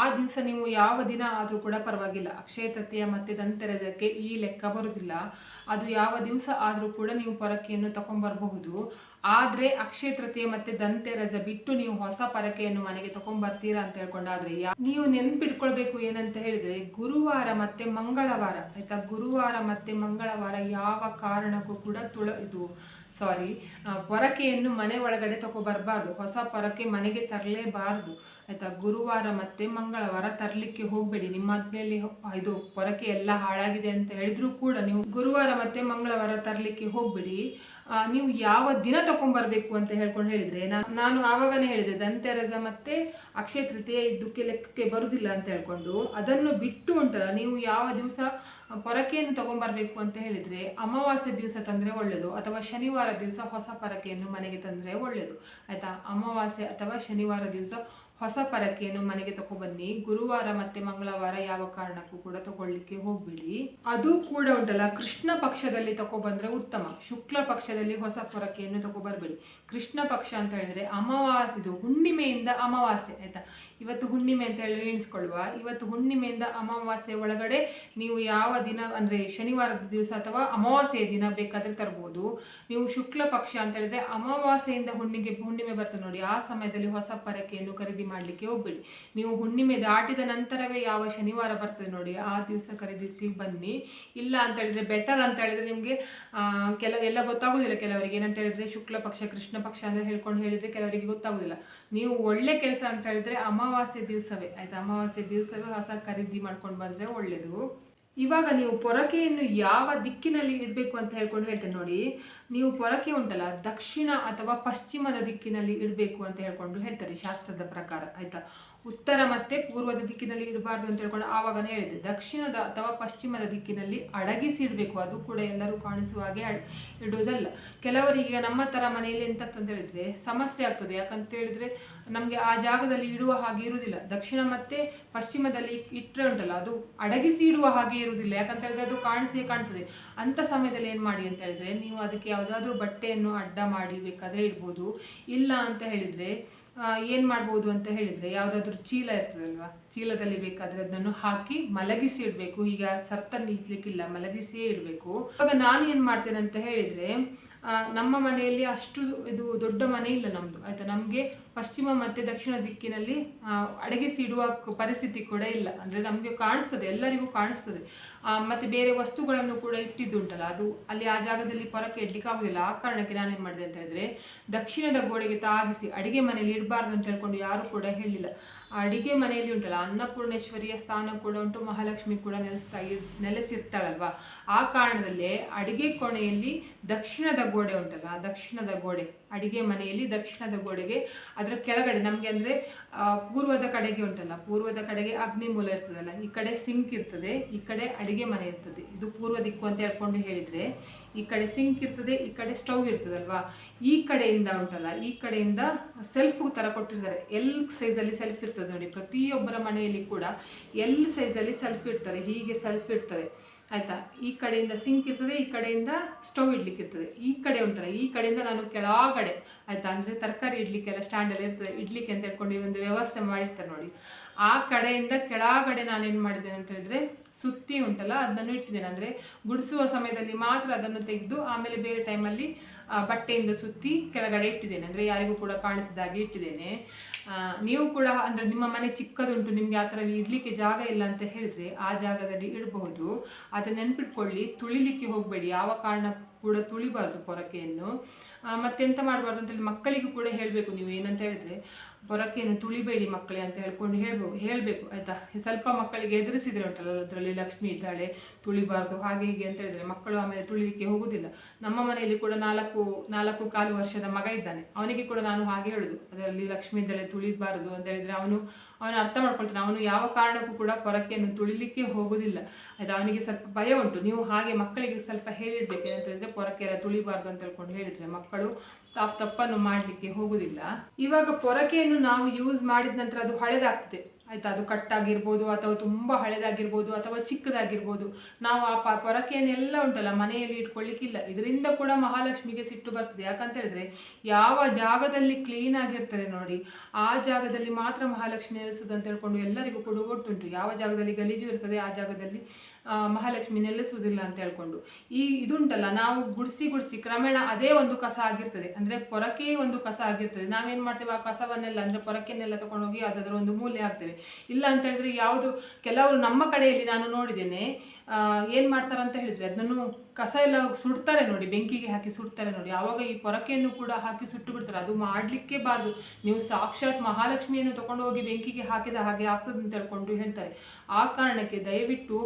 ಆ ದಿವಸ ನೀವು ಯಾವ ದಿನ ಆದರೂ ಕೂಡ ಪರವಾಗಿಲ್ಲ. ಅಕ್ಷಯ ತೃತೀಯ ಮತ್ತು ದಂತೆರಜಕ್ಕೆ ಈ ಲೆಕ್ಕ ಬರುವುದಿಲ್ಲ ಅದು ಯಾವ ದಿವಸ ಆದರೂ ಕೂಡ ನೀವು ಪೊರಕೆಯನ್ನು ತಗೊಂಬರಬಹುದು ಆದರೆ ಅಕ್ಷಯ ತೃತೀಯ ಮತ್ತು ದಂತೆರಸ ಬಿಟ್ಟು ನೀವು ಹೊಸ ಪರಕೆಯನ್ನು ಮನೆಗೆ ತಗೊಂಬರ್ತೀರಾ ಅಂತ ಹೇಳ್ಕೊಂಡಾದ್ರೆ ನೀವು ನೆನ್ಪಿಟ್ಕೊಳ್ಬೇಕು ಏನಂತ ಹೇಳಿದ್ರೆ ಗುರುವಾರ ಮತ್ತೆ ಮಂಗಳವಾರ, ಆಯ್ತಾ? ಗುರುವಾರ ಮತ್ತೆ ಮಂಗಳವಾರ ಯಾವ ಕಾರಣಕ್ಕೂ ಕೂಡ ತುಳ ಇದು ಸಾರಿ ಪೊರಕೆಯನ್ನು ಮನೆ ಒಳಗಡೆ ತಗೊಬರ್ಬಾರ್ದು ಹೊಸ ಪೊರಕೆ ಮನೆಗೆ ತರಲೇಬಾರ್ದು. ಆಯ್ತಾ? ಗುರುವಾರ ಮತ್ತೆ ಮಂಗಳವಾರ ತರಲಿಕ್ಕೆ ಹೋಗಬೇಡಿ. ನಿಮ್ಮ ಮನೆಯಲ್ಲಿ ಇದು ಪೊರಕೆ ಎಲ್ಲ ಹಾಳಾಗಿದೆ ಅಂತ ಹೇಳಿದ್ರು ಕೂಡ ನೀವು ಗುರುವಾರ ಮತ್ತೆ ಮಂಗಳವಾರ ತರಲಿಕ್ಕೆ ಹೋಗಬೇಡಿ. ನೀವು ಯಾವ ದಿನ ತಗೊಂಡ್ಬರ್ಬೇಕು ಅಂತ ಹೇಳ್ಕೊಂಡು ಹೇಳಿದ್ರೆ ನಾನು ನಾನು ಆವಾಗನೇ ಹೇಳಿದೆ ದಂತೆರಸ ಮತ್ತೆ ಅಕ್ಷಯ ತೃತೀಯ ಇದಕ್ಕೆ ಲೆಕ್ಕಕ್ಕೆ ಬರುವುದಿಲ್ಲ ಅಂತ ಹೇಳ್ಕೊಂಡು. ಅದನ್ನು ಬಿಟ್ಟು ಉಂಟಲ್ಲ ನೀವು ಯಾವ ದಿವಸ ಪೊರಕೆಯನ್ನು ತಗೊಂಡ್ಬರ್ಬೇಕು ಅಂತ ಹೇಳಿದ್ರೆ ಅಮಾವಾಸ್ಯೆ ದಿವಸ ತಂದ್ರೆ ಒಳ್ಳೆಯದು ಅಥವಾ ಶನಿವಾರ ದಿವಸ ಹೊಸ ಪೊರಕೆಯನ್ನು ಮನೆಗೆ ತಂದ್ರೆ ಒಳ್ಳೆಯದು ಆಯ್ತಾ? ಅಮಾವಾಸ್ಯೆ ಅಥವಾ ಶನಿವಾರ ದಿವಸ ಹೊಸ ಪರಕೆಯನ್ನು ಮನೆಗೆ ತಗೊಬನ್ನಿ ಗುರುವಾರ ಮತ್ತೆ ಮಂಗಳವಾರ ಯಾವ ಕಾರಣಕ್ಕೂ ಕೂಡ ತಗೊಳ್ಳಿಕ್ಕೆ ಹೋಗ್ಬಿಡಿ. ಅದು ಕೂಡ ಉಂಟಲ್ಲ, ಕೃಷ್ಣ ಪಕ್ಷದಲ್ಲಿ ತಗೊಬಂದ್ರೆ ಉತ್ತಮ. ಶುಕ್ಲ ಪಕ್ಷದಲ್ಲಿ ಹೊಸ ಪೊರಕೆಯನ್ನು ತಗೊಬರ್ಬೇಡಿ ಕೃಷ್ಣ ಪಕ್ಷ ಅಂತ ಹೇಳಿದ್ರೆ ಅಮಾವಾಸ್ಯ, ಇದು ಹುಣ್ಣಿಮೆಯಿಂದ ಅಮಾವಾಸ್ಯೆ, ಆಯ್ತಾ? ಇವತ್ತು ಹುಣ್ಣಿಮೆ ಅಂತ ಹೇಳಿ ಎಣಿಸ್ಕೊಳ್ಳುವ. ಇವತ್ತು ಹುಣ್ಣಿಮೆಯಿಂದ ಅಮಾವಾಸ್ಯೆ ಒಳಗಡೆ ನೀವು ಯಾವ ದಿನ, ಅಂದ್ರೆ ಶನಿವಾರದ ದಿವಸ ಅಥವಾ ಅಮಾವಾಸ್ಯೆಯ ದಿನ ಬೇಕಾದ್ರೆ ತರ್ಬೋದು. ನೀವು ಶುಕ್ಲ ಪಕ್ಷ ಅಂತ ಹೇಳಿದ್ರೆ ಅಮಾವಾಸ್ಯೆಯಿಂದ ಹುಣ್ಣಿಗೆ, ಹುಣ್ಣಿಮೆ ಬರ್ತದೆ ನೋಡಿ. ಆ ಸಮಯದಲ್ಲಿ ಹೊಸ ಪರಕೆಯನ್ನು ಖರೀದಿ ಮಾಡಲಿಕ್ಕೆ ಹೋಗ್ಬೇಡಿ. ನೀವು ಹುಣ್ಣಿಮೆ ದಾಟಿದ ನಂತರವೇ ಯಾವ ಶನಿವಾರ ಬರ್ತದೆ ನೋಡಿ, ಆ ದಿವಸ ಖರೀದಿಸಿ ಬನ್ನಿ. ಇಲ್ಲ ಅಂತ ಹೇಳಿದ್ರೆ ಬೆಟರ್ ಅಂತ ಹೇಳಿದ್ರೆ ನಿಮಗೆ ಕೆಲ, ಎಲ್ಲ ಗೊತ್ತಾಗೋದಿಲ್ಲ ಕೆಲವರಿಗೆ. ಏನಂತ ಹೇಳಿದ್ರೆ ಶುಕ್ಲ ಪಕ್ಷ, ಕೃಷ್ಣ ಪಕ್ಷ ಅಂತ ಹೇಳ್ಕೊಂಡು ಹೇಳಿದರೆ ಕೆಲವರಿಗೆ ಗೊತ್ತಾಗೋದಿಲ್ಲ. ನೀವು ಒಳ್ಳೆ ಕೆಲಸ ಅಂತ ಹೇಳಿದ್ರೆ ಅಮಾವಾಸ್ಯೆ ದಿವಸವೇ. ಆಯ್ತಾ? ಅಮಾವಾಸ್ಯೆ ದಿವಸವೇ ಹೊಸ ಖರೀದಿ ಮಾಡ್ಕೊಂಡು ಬಂದರೆ ಒಳ್ಳೇದು. ಇವಾಗ ನೀವು ಪೊರಕೆಯನ್ನು ಯಾವ ದಿಕ್ಕಿನಲ್ಲಿ ಇಡಬೇಕು ಅಂತ ಹೇಳ್ಕೊಂಡು ಹೇಳ್ತೇನೆ ನೋಡಿ. ನೀವು ಪೊರಕೆ ಉಂಟಲ್ಲ, ದಕ್ಷಿಣ ಅಥವಾ ಪಶ್ಚಿಮದ ದಿಕ್ಕಿನಲ್ಲಿ ಇಡಬೇಕು ಅಂತ ಹೇಳ್ಕೊಂಡು ಹೇಳ್ತಾರೆ ಶಾಸ್ತ್ರದ ಪ್ರಕಾರ, ಆಯ್ತಾ? ಉತ್ತರ ಮತ್ತೆ ಪೂರ್ವದ ದಿಕ್ಕಿನಲ್ಲಿ ಇಡಬಾರ್ದು ಅಂತ ಹೇಳ್ಕೊಂಡು ಆವಾಗನೇ ಹೇಳಿದೆ. ದಕ್ಷಿಣದ ಅಥವಾ ಪಶ್ಚಿಮದ ದಿಕ್ಕಿನಲ್ಲಿ ಅಡಗಿಸಿ ಇಡಬೇಕು ಅದು ಕೂಡ ಎಲ್ಲರೂ ಕಾಣಿಸುವ ಹಾಗೆ ಇಡುವುದಲ್ಲ. ಕೆಲವರಿಗೆ ನಮ್ಮ ಥರ ಮನೆಯಲ್ಲಿ ಎಂತ ಅಂತ ಹೇಳಿದ್ರೆ ಸಮಸ್ಯೆ ಆಗ್ತದೆ. ಯಾಕಂತ ಹೇಳಿದ್ರೆ ನಮಗೆ ಆ ಜಾಗದಲ್ಲಿ ಇಡುವ ಹಾಗೆ ಇರುವುದಿಲ್ಲ. ದಕ್ಷಿಣ ಮತ್ತೆ ಪಶ್ಚಿಮದಲ್ಲಿ ಇಟ್ಟರೆ ಉಂಟಲ್ಲ, ಅದು ಅಡಗಿಸಿ ಇಡುವ ಹಾಗೆ ಇರುವುದಿಲ್ಲ. ಯಾಕಂತ ಹೇಳಿದ್ರೆ ಅದು ಕಾಣಿಸೇ ಕಾಣ್ತದೆ. ಅಂಥ ಸಮಯದಲ್ಲಿ ಏನು ಮಾಡಿ ಅಂತ ಹೇಳಿದ್ರೆ ನೀವು ಅದಕ್ಕೆ ಯಾವುದಾದ್ರೂ ಬಟ್ಟೆಯನ್ನು ಅಡ್ಡ ಮಾಡಿ ಬೇಕಾದರೆ ಇಡ್ಬೋದು. ಇಲ್ಲ ಅಂತ ಹೇಳಿದರೆ ಏನು ಮಾಡ್ಬೋದು ಅಂತ ಹೇಳಿದರೆ ಯಾವುದಾದ್ರೂ ಚೀಲ ಇರ್ತದಲ್ವಾ? ಚೀಲದಲ್ಲಿ ಬೇಕಾದರೆ ಅದನ್ನು ಹಾಕಿ ಮಲಗಿಸಿ ಇಡಬೇಕು. ಈಗ ಸರ್ತ ನಿಲ್ಲಿಸ್ಲಿಕ್ಕಿಲ್ಲ ಮಲಗಿಸಿಯೇ ಇಡಬೇಕು. ಇವಾಗ ನಾನು ಏನು ಮಾಡ್ತೇನೆ ಅಂತ ಹೇಳಿದರೆ ನಮ್ಮ ಮನೆಯಲ್ಲಿ ಅಷ್ಟು ಇದು ದೊಡ್ಡ ಮನೆ ಇಲ್ಲ ನಮ್ಮದು ಆಯಿತಾ? ನಮಗೆ ಪಶ್ಚಿಮ ಮತ್ತು ದಕ್ಷಿಣ ದಿಕ್ಕಿನಲ್ಲಿ ಅಡಿಗೆ ಸಿಡುವ ಪರಿಸ್ಥಿತಿ ಕೂಡ ಇಲ್ಲ. ಅಂದರೆ ನಮಗೆ ಕಾಣಿಸ್ತದೆ, ಎಲ್ಲರಿಗೂ ಕಾಣಿಸ್ತದೆ. ಮತ್ತು ಬೇರೆ ವಸ್ತುಗಳನ್ನು ಕೂಡ ಇಟ್ಟಿದ್ದುಂಟಲ್ಲ, ಅದು ಅಲ್ಲಿ ಆ ಜಾಗದಲ್ಲಿ ಪೊರಕೆ ಇಡ್ಲಿಕ್ಕೆ ಆಗೋದಿಲ್ಲ. ಆ ಕಾರಣಕ್ಕೆ ನಾನೇನು ಮಾಡಿದೆ ಅಂತ ಹೇಳಿದ್ರೆ, ದಕ್ಷಿಣದ ಗೋಡೆಗೆ ತಾಗಿಸಿ ಅಡಿಗೆ ಮನೆಯಲ್ಲಿ ಇಡಬಾರ್ದು ಅಂತ ಹೇಳ್ಕೊಂಡು ಯಾರು ಕೂಡ ಹೇಳಿಲ್ಲ. ಅಡಿಗೆ ಮನೆಯಲ್ಲಿ ಉಂಟಲ್ಲ, ಅನ್ನಪೂರ್ಣೇಶ್ವರಿಯ ಸ್ಥಾನ ಕೂಡ ಉಂಟು, ಮಹಾಲಕ್ಷ್ಮಿ ಕೂಡ ನೆಲೆಸ್ತಾ ನೆಲೆಸಿರ್ತಾಳಲ್ವ? ಆ ಕಾರಣದಲ್ಲೇ ಅಡಿಗೆ ಕೋಣೆಯಲ್ಲಿ ದಕ್ಷಿಣದ ಗೋಡೆ ಉಂಟಲ್ಲ, ದಕ್ಷಿಣದ ಗೋಡೆ, ಅಡಿಗೆ ಮನೆಯಲ್ಲಿ ದಕ್ಷಿಣದ ಗೋಡೆಗೆ, ಅದರ ಕೆಳಗಡೆ ನಮಗೆ ಅಂದರೆ ಪೂರ್ವದ ಕಡೆಗೆ ಉಂಟಲ್ಲ, ಪೂರ್ವದ ಕಡೆಗೆ ಅಗ್ನಿ ಮೂಲ ಇರ್ತದಲ್ಲ, ಈ ಕಡೆ ಸಿಂಕ್ ಇರ್ತದೆ, ಈ ಕಡೆ ಅಡಿಗೆ ಮನೆ ಇರ್ತದೆ. ಇದು ಪೂರ್ವ ದಿಕ್ಕು ಅಂತ ಹೇಳ್ಕೊಂಡು ಹೇಳಿದರೆ ಈ ಕಡೆ ಸಿಂಕ್ ಇರ್ತದೆ, ಈ ಕಡೆ ಸ್ಟವ್ ಇರ್ತದಲ್ವಾ? ಈ ಕಡೆಯಿಂದ ಉಂಟಲ್ಲ, ಈ ಕಡೆಯಿಂದ ಸೆಲ್ಫ್ ಥರ ಕೊಟ್ಟಿರ್ತಾರೆ. ಎಲ್ ಸೈಜಲ್ಲಿ ಸೆಲ್ಫ್ ಇರ್ತದೆ ನೋಡಿ, ಪ್ರತಿಯೊಬ್ಬರ ಮನೆಯಲ್ಲಿ ಕೂಡ ಎಲ್ ಸೈಜಲ್ಲಿ ಸೆಲ್ಫ್ ಇರ್ತಾರೆ ಹೀಗೆ ಸೆಲ್ಫ್ ಇರ್ತದೆ ಆಯಿತಾ? ಈ ಕಡೆಯಿಂದ ಸಿಂಕ್ ಇರ್ತದೆ, ಈ ಕಡೆಯಿಂದ ಸ್ಟವ್ ಇಡ್ಲಿಕ್ಕೆ ಇರ್ತದೆ ಈ ಕಡೆ ಉಂಟಲ್ಲ, ಈ ಕಡೆಯಿಂದ ನಾನು ಕೆಳಗಡೆ ಆಯಿತಾ? ಅಂದರೆ ತರಕಾರಿ ಇಡ್ಲಿಕ್ಕೆಲ್ಲ ಸ್ಟ್ಯಾಂಡಲ್ಲಿ ಇರ್ತದೆ. ಇಡ್ಲಿಕ್ಕೆ ಅಂತ ಹೇಳ್ಕೊಂಡು ಒಂದು ವ್ಯವಸ್ಥೆ ಮಾಡಿರ್ತಾರೆ ನೋಡಿ. ಆ ಕಡೆಯಿಂದ ಕೆಳಗಡೆ ನಾನೇನು ಮಾಡಿದ್ದೇನೆ ಅಂತ ಹೇಳಿದ್ರೆ ಸುತ್ತಿ ಉಂಟಲ್ಲ, ಅದನ್ನು ಇಟ್ಟಿದ್ದೇನೆ. ಅಂದರೆ ಗುಡಿಸುವ ಸಮಯದಲ್ಲಿ ಮಾತ್ರ ಅದನ್ನು ತೆಗೆದು ಆಮೇಲೆ ಬೇರೆ ಟೈಮಲ್ಲಿ ಬಟ್ಟೆಯಿಂದ ಸುತ್ತಿ ಕೆಳಗಡೆ ಇಟ್ಟಿದ್ದೇನೆ. ಅಂದರೆ ಯಾರಿಗೂ ಕೂಡ ಕಾಣಿಸಿದಾಗೆ ಇಟ್ಟಿದ್ದೇನೆ. ನೀವು ಕೂಡ ಅಂದರೆ ನಿಮ್ಮ ಮನೆ ಚಿಕ್ಕದುಂಟು, ನಿಮಗೆ ಆ ಥರ ಇಡಲಿಕ್ಕೆ ಜಾಗ ಇಲ್ಲ ಅಂತ ಹೇಳಿದ್ರೆ ಆ ಜಾಗದಲ್ಲಿ ಇಡಬಹುದು. ಅದನ್ನ ನೆನ್ಪಿಟ್ಕೊಳ್ಳಿ, ತುಳಿಲಿಕ್ಕೆ ಹೋಗಬೇಡಿ. ಯಾವ ಕಾರಣ ಕೂಡ ತುಳಿಬಾರ್ದು ಪೊರಕೆಯನ್ನು. ಮತ್ತೆಂತ ಮಾಡಬಾರ್ದು ಅಂತೇಳಿ ಮಕ್ಕಳಿಗೂ ಕೂಡ ಹೇಳಬೇಕು ನೀವು ಏನಂತ ಹೇಳಿದ್ರೆ. ಪೊರಕೆಯನ್ನು ತುಳಿಬೇಡಿ ಮಕ್ಕಳೇ ಅಂತ ಹೇಳ್ಕೊಂಡು ಹೇಳ್ಬೋದು ಹೇಳಬೇಕು, ಆಯಿತಾ? ಸ್ವಲ್ಪ ಮಕ್ಕಳಿಗೆ ಎದುರಿಸಿದ್ರೆ ಉಂಟಲ್ಲ, ಅದರಲ್ಲಿ ಲಕ್ಷ್ಮಿ ಇದ್ದಾಳೆ, ತುಳಿಬಾರ್ದು, ಹಾಗೆ ಹೀಗೆ ಅಂತ ಹೇಳಿದರೆ ಮಕ್ಕಳು ಆಮೇಲೆ ತುಳಿಲಿಕ್ಕೆ ಹೋಗುದಿಲ್ಲ. ನಮ್ಮ ಮನೆಯಲ್ಲಿ ಕೂಡ ನಾಲ್ಕು ನಾಲ್ಕು ಕಾಲು ವರ್ಷದ ಮಗ ಇದ್ದಾನೆ. ಅವನಿಗೆ ಕೂಡ ನಾನು ಹಾಗೆ ಹೇಳುದು. ಅದರಲ್ಲಿ ಲಕ್ಷ್ಮಿ ಇದ್ದಾಳೆ ತುಳಿಬಾರದು ಅಂತ ಹೇಳಿದರೆ ಅವನು ಅವನು ಅರ್ಥ ಮಾಡ್ಕೊಳ್ತಾನೆ. ಅವನು ಯಾವ ಕಾರಣಕ್ಕೂ ಕೂಡ ಪೊರಕೆಯನ್ನು ತುಳಿಲಿಕ್ಕೆ ಹೋಗುದಿಲ್ಲ. ಆಯ್ತಾ? ಅವನಿಗೆ ಸ್ವಲ್ಪ ಭಯ ಉಂಟು. ನೀವು ಹಾಗೆ ಮಕ್ಕಳಿಗೆ ಸ್ವಲ್ಪ ಹೇಳಿಡ್ಬೇಕು ಏನಂತ ಹೇಳಿದ್ರೆ ಪೊರಕೆ ಎಲ್ಲ ತುಳಿಬಾರ್ದು ಅಂತ ಹೇಳ್ಕೊಂಡು ಹೇಳಿದ್ರೆ ಮಕ್ಕಳು ತಾವು ತಪ್ಪನ್ನು ಮಾಡಲಿಕ್ಕೆ ಹೋಗುದಿಲ್ಲ. ಇವಾಗ ಪೊರಕೆಯನ್ನು ನಾವು ಯೂಸ್ ಮಾಡಿದ ನಂತರ ಅದು ಹಳೆದಾಗ್ತದೆ. ಆಯ್ತಾ? ಅದು ಕಟ್ಟಾಗಿರ್ಬೋದು, ಅಥವಾ ತುಂಬ ಹಳೆದಾಗಿರ್ಬೋದು, ಅಥವಾ ಚಿಕ್ಕದಾಗಿರ್ಬೋದು. ನಾವು ಆ ಪೊರಕೆಯನ್ನೆಲ್ಲ ಉಂಟಲ್ಲ, ಮನೆಯಲ್ಲಿ ಇಟ್ಕೊಳ್ಳಿಕ್ಕಿಲ್ಲ. ಇದರಿಂದ ಕೂಡ ಮಹಾಲಕ್ಷ್ಮಿಗೆ ಸಿಟ್ಟು ಬರ್ತದೆ. ಯಾಕಂತ ಹೇಳಿದ್ರೆ, ಯಾವ ಜಾಗದಲ್ಲಿ ಕ್ಲೀನ್ ಆಗಿರ್ತದೆ ನೋಡಿ, ಆ ಜಾಗದಲ್ಲಿ ಮಾತ್ರ ಮಹಾಲಕ್ಷ್ಮಿ ನೆಲೆಸೋದು ಅಂತ ಹೇಳ್ಕೊಂಡು ಎಲ್ಲರಿಗೂ ಕೂಡ ಗೊತ್ತುಂಟು ಯಾವ ಜಾಗದಲ್ಲಿ ಗಲೀಜು ಇರ್ತದೆ, ಆ ಜಾಗದಲ್ಲಿ ಮಹಾಲಕ್ಷ್ಮಿ ನೆಲೆಸುವುದಿಲ್ಲ ಅಂತ ಹೇಳ್ಕೊಂಡು. ಈ ಇದುಂಟಲ್ಲ, ನಾವು ಗುಡಿಸಿ ಗುಡಿಸಿ ಕ್ರಮೇಣ ಅದೇ ಒಂದು ಕಸ ಆಗಿರ್ತದೆ. ಅಂದರೆ ಪೊರಕೆ ಒಂದು ಕಸ ಆಗಿರ್ತದೆ. ನಾವೇನು ಮಾಡ್ತೇವೆ? ಆ ಕಸವನ್ನೆಲ್ಲ, ಅಂದರೆ ಪೊರಕೆನೆಲ್ಲ ತಗೊಂಡೋಗಿ ಅದರ ಒಂದು ಮೂಲೆ ಆಗ್ತೇವೆ ಇಲ್ಲ ಅಂತ ಹೇಳಿದ್ರೆ ಯಾವುದು, ಕೆಲವರು ನಮ್ಮ ಕಡೆಯಲ್ಲಿ ನಾನು ನೋಡಿದ್ದೇನೆ ಏನು ಮಾಡ್ತಾರಂತ ಹೇಳಿದ್ರೆ ಅದನ್ನು ಕಸ ಎಲ್ಲ ಸುಡ್ತಾರೆ ನೋಡಿ, ಬೆಂಕಿಗೆ ಹಾಕಿ ಸುಡ್ತಾರೆ ನೋಡಿ. ಆವಾಗ ಈ ಪೊರಕೆಯನ್ನು ಕೂಡ ಹಾಕಿ ಸುಟ್ಟು ಬಿಡ್ತಾರೆ. ಅದು ಮಾಡಲಿಕ್ಕೆ ಬಾರ್ದು. ನೀವು ಸಾಕ್ಷಾತ್ ಮಹಾಲಕ್ಷ್ಮಿಯನ್ನು ತಗೊಂಡು ಹೋಗಿ ಬೆಂಕಿಗೆ ಹಾಕಿದ ಹಾಗೆ ಆಗ್ತದೆ ಅಂತ ಹೇಳ್ಕೊಂಡು ಹೇಳ್ತಾರೆ. ಆ ಕಾರಣಕ್ಕೆ ದಯವಿಟ್ಟು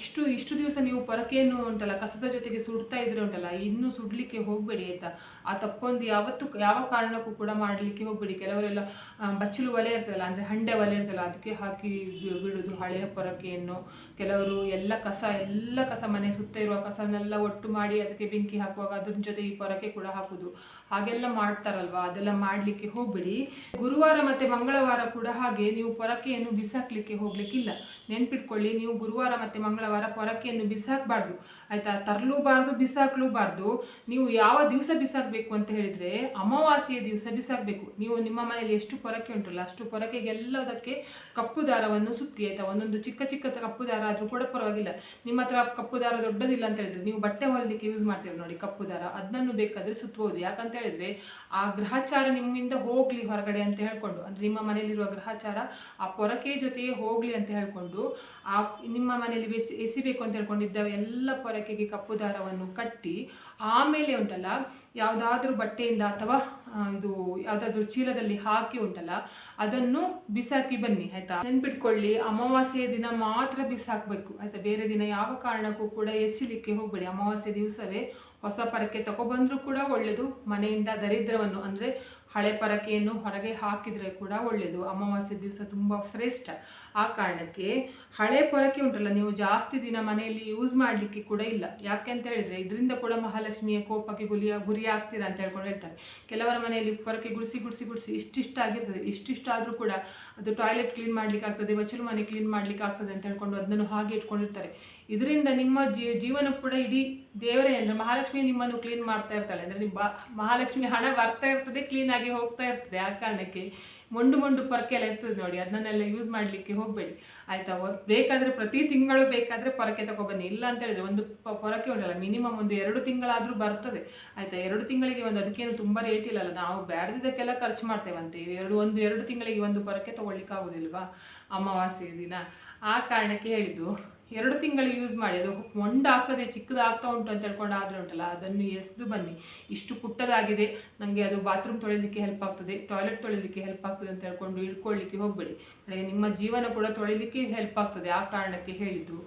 ಇಷ್ಟು ಇಷ್ಟು ದಿವಸ ನೀವು ಪೊರಕೆಯನ್ನು ಉಂಟಲ್ಲ, ಕಸದ ಜೊತೆಗೆ ಸುಡ್ತಾ ಇದ್ರೆ ಉಂಟಲ್ಲ, ಇನ್ನೂ ಸುಡ್ಲಿಕ್ಕೆ ಹೋಗಬೇಡಿ ಆಯ್ತಾ? ಆ ತಪ್ಪೊಂದು ಯಾವತ್ತು, ಯಾವ ಕಾರಣಕ್ಕೂ ಕೂಡ ಮಾಡಲಿಕ್ಕೆ ಹೋಗಬೇಡಿ. ಕೆಲವರೆಲ್ಲ ಬಚ್ಚಲು ಒಲೆ ಇರ್ತಲ್ಲ ಅಂದರೆ ಹಂಡೆ ಒಲೆ ಇರ್ತಲ್ಲ ಅದಕ್ಕೆ ಹಾಕಿ ಬಿಡುದು ಹಳೆಯ ಪೊರಕೆಯನ್ನು ಕೆಲವರು ಎಲ್ಲ ಕಸ, ಎಲ್ಲ ಕಸ ಮನೆ ಸುತ್ತ ಇರುವ ಕಸನೆಲ್ಲ ಒಟ್ಟು ಮಾಡಿ ಅದಕ್ಕೆ ಬೆಂಕಿ ಹಾಕುವಾಗ ಅದ್ರ ಜೊತೆ ಈ ಪೊರಕೆ ಕೂಡ ಹಾಕುದು. ಹಾಗೆಲ್ಲ ಮಾಡ್ತಾರಲ್ವಾ? ಅದೆಲ್ಲ ಮಾಡಲಿಕ್ಕೆ ಹೋಗ್ಬಿಡಿ. ಗುರುವಾರ ಮತ್ತೆ ಮಂಗಳವಾರ ಕೂಡ ಹಾಗೆ ನೀವು ಪೊರಕೆಯನ್ನು ಬಿಸಾಕ್ಲಿಕ್ಕೆ ಹೋಗ್ಲಿಕ್ಕಿಲ್ಲ. ನೆನ್ಪಿಟ್ಕೊಳ್ಳಿ, ನೀವು ಗುರುವಾರ ಮತ್ತೆ ಮಂಗಳವಾರ ಪೊರಕೆಯನ್ನು ಬಿಸಾಕಬಾರ್ದು. ಆಯ್ತಾ? ತರಲೂಬಾರ್ದು, ಬಿಸಾಕ್ಲೂಬಾರ್ದು. ನೀವು ಯಾವ ದಿವಸ ಬಿಸಾಕಬೇಕು ಅಂತ ಹೇಳಿದ್ರೆ ಅಮಾವಾಸ್ಯೆಯ ದಿವಸ ಬಿಸಾಕಬೇಕು. ನೀವು ನಿಮ್ಮ ಮನೆಯಲ್ಲಿ ಎಷ್ಟು ಪೊರಕೆ ಉಂಟಲ್ಲ, ಅಷ್ಟು ಪೊರಕೆಗೆಲ್ಲದಕ್ಕೆ ಕಪ್ಪು ದಾರವನ್ನು ಸುತ್ತಿ, ಆಯ್ತಾ? ಒಂದೊಂದು ಚಿಕ್ಕ ಚಿಕ್ಕ ಕಪ್ಪು ದಾರ ಆದರೂ ಕೂಡ ಪರವಾಗಿಲ್ಲ. ನಿಮ್ಮ ಹತ್ರ ಕಪ್ಪು ದಾರ ದೊಡ್ಡದಿಲ್ಲ ಅಂತ ಹೇಳಿದ್ರೆ ನೀವು ಬಟ್ಟೆ ಹೊಲಿಲಿಕ್ಕೆ ಯೂಸ್ ಮಾಡ್ತೀರಿ ನೋಡಿ ಕಪ್ಪು ದಾರ. ಅದನ್ನು ಬೇಕಾದ್ರೆ ಸುತ್ತಬಹುದು ಯಾಕಂತ ಹೇಳಿದ್ರೆ, ಆ ಗ್ರಹಚಾರ ನಿಮ್ಮಿಂದ ಹೋಗ್ಲಿ ಹೊರಗಡೆ ಅಂತ ಹೇಳ್ಕೊಂಡು, ಅಂದ್ರೆ ನಿಮ್ಮ ಮನೆಯಲ್ಲಿರುವ ಗ್ರಹಚಾರ ಆ ಪೊರಕೆ ಜೊತೆಗೆ ಹೋಗ್ಲಿ ಅಂತ ಹೇಳ್ಕೊಂಡು, ಆ ನಿಮ್ಮ ಮನೆಯಲ್ಲಿ ಬೆಸಿ ಎಸಿಬೇಕು ಅಂತ ಹೇಳ್ಕೊಂಡಿದ್ದ ಎಲ್ಲ ಪೊರಕೆಗೆ ಕಪ್ಪು ದಾರವನ್ನು ಕಟ್ಟಿ, ಆಮೇಲೆ ಉಂಟಲ್ಲ, ಯಾವುದಾದ್ರೂ ಬಟ್ಟೆಯಿಂದ ಅಥವಾ ಇದು ಯಾವುದಾದ್ರೂ ಚೀಲದಲ್ಲಿ ಹಾಕಿ ಉಂಟಲ್ಲ, ಅದನ್ನು ಬಿಸಾಕಿ ಬನ್ನಿ, ಆಯ್ತಾ? ನೆನ್ಪಿಟ್ಕೊಳ್ಳಿ, ಅಮಾವಾಸ್ಯೆಯ ದಿನ ಮಾತ್ರ ಬಿಸಾಕಬೇಕು, ಆಯ್ತಾ? ಬೇರೆ ದಿನ ಯಾವ ಕಾರಣಕ್ಕೂ ಕೂಡ ಎಸಿಲಿಕ್ಕೆ ಹೋಗಬೇಡಿ, ಅಮಾವಾಸ್ಯೆ ದಿವಸವೇ ಹೊಸ ಪರಕೆ ತಗೊಬಂದರೂ ಕೂಡ ಒಳ್ಳೆಯದು ಮನೆಯಿಂದ ದರಿದ್ರವನ್ನು ಅಂದರೆ ಹಳೆ ಪರಕೆಯನ್ನು ಹೊರಗೆ ಹಾಕಿದರೆ ಕೂಡ ಒಳ್ಳೆಯದು ಅಮಾವಾಸ್ಯೆ ದಿವಸ ತುಂಬ ಶ್ರೇಷ್ಠ. ಆ ಕಾರಣಕ್ಕೆ ಹಳೆ ಪೊರಕೆ ಉಂಟಲ್ಲ, ನೀವು ಜಾಸ್ತಿ ದಿನ ಮನೆಯಲ್ಲಿ ಯೂಸ್ ಮಾಡಲಿಕ್ಕೆ ಕೂಡ ಇಲ್ಲ. ಯಾಕೆ ಅಂತ ಹೇಳಿದ್ರೆ, ಇದರಿಂದ ಕೂಡ ಮಹಾಲಕ್ಷ್ಮಿಯ ಕೋಪಕ್ಕೆ ಗುರಿಯ ಗುರಿ ಆಗ್ತೀರಾ ಅಂತ ಹೇಳ್ಕೊಂಡು ಹೇಳ್ತಾರೆ. ಕೆಲವರ ಮನೆಯಲ್ಲಿ ಪೊರಕೆ ಗುಡಿಸಿ ಗುಡಿಸಿ ಗುಡಿಸಿ ಇಷ್ಟಿಷ್ಟ ಆಗಿರ್ತದೆ. ಇಷ್ಟಿಷ್ಟ ಆದರೂ ಕೂಡ ಅದು ಟಾಯ್ಲೆಟ್ ಕ್ಲೀನ್ ಮಾಡ್ಲಿಕ್ಕೆ ಆಗ್ತದೆ ಬಚ್ಚಲು ಮನೆ ಕ್ಲೀನ್ ಮಾಡ್ಲಿಕ್ಕೆ ಆಗ್ತದೆ ಅಂತ ಹೇಳ್ಕೊಂಡು ಅದನ್ನು ಹಾಗೆ ಇಟ್ಕೊಂಡಿರ್ತಾರೆ. ಇದರಿಂದ ನಿಮ್ಮ ಜೀ, ಜೀವನ ಕೂಡ ಇಡೀ ದೇವರೇ ಅಂದರೆ ಮಹಾಲಕ್ಷ್ಮಿ ನಿಮ್ಮನ್ನು ಕ್ಲೀನ್ ಮಾಡ್ತಾ ಇರ್ತಾಳೆ. ಅಂದರೆ ನಿಮ್ಮ ಮಹಾಲಕ್ಷ್ಮಿ ಹಣ ಬರ್ತಾ ಇರ್ತದೆ ಕ್ಲೀನ್ ಆಗಿ ಹೋಗ್ತಾ ಇರ್ತದೆ. ಆ ಕಾರಣಕ್ಕೆ ಮೊಂಡು ಮೊಂಡು ಪೊರಕೆ ಎಲ್ಲ ಇರ್ತದೆ ನೋಡಿ, ಅದನ್ನೆಲ್ಲ ಯೂಸ್ ಮಾಡಲಿಕ್ಕೆ ಹೋಗಬೇಡಿ. ಆಯಿತಾ? ಬೇಕಾದರೆ ಪ್ರತಿ ತಿಂಗಳು ಬೇಕಾದರೆ ಪೊರಕೆ ತಗೊಬನ್ನಿ. ಇಲ್ಲ ಅಂತ ಹೇಳಿದ್ರೆ ಒಂದು ಪೊರಕೆ ಉಂಟಲ್ಲ ಮಿನಿಮಮ್ ಒಂದು ಎರಡು ತಿಂಗಳಾದರೂ ಬರ್ತದೆ. ಆಯಿತಾ? ಎರಡು ತಿಂಗಳಿಗೆ ಒಂದು, ಅದಕ್ಕೇನು ತುಂಬ ರೇಟ್ ಇಲ್ಲಲ್ಲ. ನಾವು ಬ್ಯಾಡ್ದಿದ್ದಕ್ಕೆಲ್ಲ ಖರ್ಚು ಮಾಡ್ತೇವಂತೆ. ಎರಡು, ಒಂದು, ಎರಡು ತಿಂಗಳಿಗೆ ಒಂದು ಪೊರಕೆ ತೊಗೊಳ್ಲಿಕ್ಕೆ ಆಗೋದಿಲ್ವಾ ಅಮಾವಾಸ್ಯೆ ದಿನ. ಆ ಕಾರಣಕ್ಕೆ ಹೇಳಿದ್ದು ಎರಡು ತಿಂಗಳು ಯೂಸ್ ಮಾಡಿ. ಅದು ಮೊಂಡಾಗ್ತದೆ ಚಿಕ್ಕದಾಗ್ತಾ ಉಂಟು ಅಂತ ಹೇಳ್ಕೊಂಡು ಆದರೆ ಉಂಟಲ್ಲ, ಅದನ್ನು ಎಸ್ದು ಬನ್ನಿ. ಇಷ್ಟು ಪುಟ್ಟದಾಗಿದೆ ನನಗೆ ಅದು ಬಾತ್ರೂಮ್ ತೊಳೆಯಲಿಕ್ಕೆ ಹೆಲ್ಪ್ ಆಗ್ತದೆ ಟಾಯ್ಲೆಟ್ ತೊಳೆಯಲಿಕ್ಕೆ ಹೆಲ್ಪ್ ಆಗ್ತದೆ ಅಂತ ಹೇಳ್ಕೊಂಡು ಇಟ್ಕೊಳ್ಳಿಕ್ಕೆ ಹೋಗಬೇಡಿ. ಕಡೆಗೆ ನಿಮ್ಮ ಜೀವನ ಕೂಡ ತೊಳೆಯಲಿಕ್ಕೆ ಹೆಲ್ಪ್ ಆಗ್ತದೆ, ಆ ಕಾರಣಕ್ಕೆ ಹೇಳಿದ್ದು.